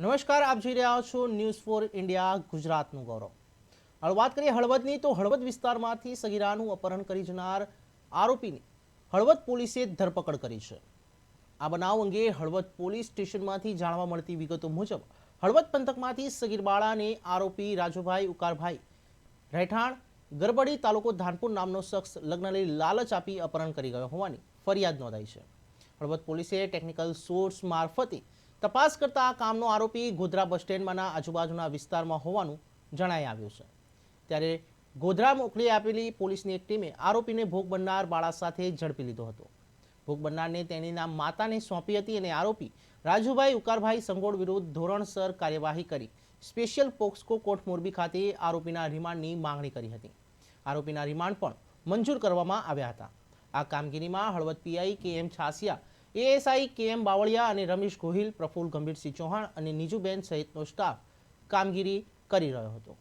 નમસ્કાર, આપ જોઈ રહ્યા છો ન્યૂઝ ફોર ઇન્ડિયા ગુજરાતનું ગૌરવ. હવે વાત કરીએ હળવદની, તો હળવદ વિસ્તારમાંથી સગીરાનું અપહરણ કરી જનાર આરોપીની. હળવદ પોલીસે ધરપકડ કરી છે. આ બનાવ અંગે હળવદ પોલીસ સ્ટેશનમાંથી જાણવા મળતી વિગતો મુજબ, હળવદ પંથકમાંથી સગીર બાળાને આરોપી રાજુભાઈ ઉકારભાઈ રહેઠાણ, ગરબડી તાલુકો ધાનપુર નામનો શખ્સ લઈ લાલચ આપી અપહરણ કરી ગયો હોવાની ફરિયાદ નોંધાઈ છે. હળવદ પોલીસે ટેકનિકલ સોર્સ મારફતે તપાસ કરતા આ કામનો આરોપી ગોધરા બસ સ્ટેન્ડમાંના આજુબાજુના વિસ્તારમાં હોવાનું જણાઈ આવ્યું છે. ત્યારે ગોધરા મોકલી આપેલી પોલીસની એક ટીમે આરોપીને ભોગ બનનાર બાળા સાથે ઝડપી લીધો હતો. ભોગ બનનારને તેણીના માતાને સોંપી હતી અને આરોપી રાજુભાઈ ઉકારભાઈ સંગોળ વિરુદ્ધ ધોરણસર કાર્યવાહી કરી સ્પેશિયલ પોક્સકો કોર્ટ મોરબી ખાતે આરોપીના રિમાન્ડની માંગણી કરી હતી. આરોપીના રિમાન્ડ પણ મંજૂર કરવામાં આવ્યા હતા. આ કામગીરીમાં હળવદ પીઆઈ કે એમ છાસિયા એએસઆઈ કે એમ બાવળિયા અને રમેશ ગોહિલ, પ્રફુલ ગંભીરસિંહ ચૌહાણ અને નીજુબેન સહિતનો સ્ટાફ કામગીરી કરી રહ્યો હતો.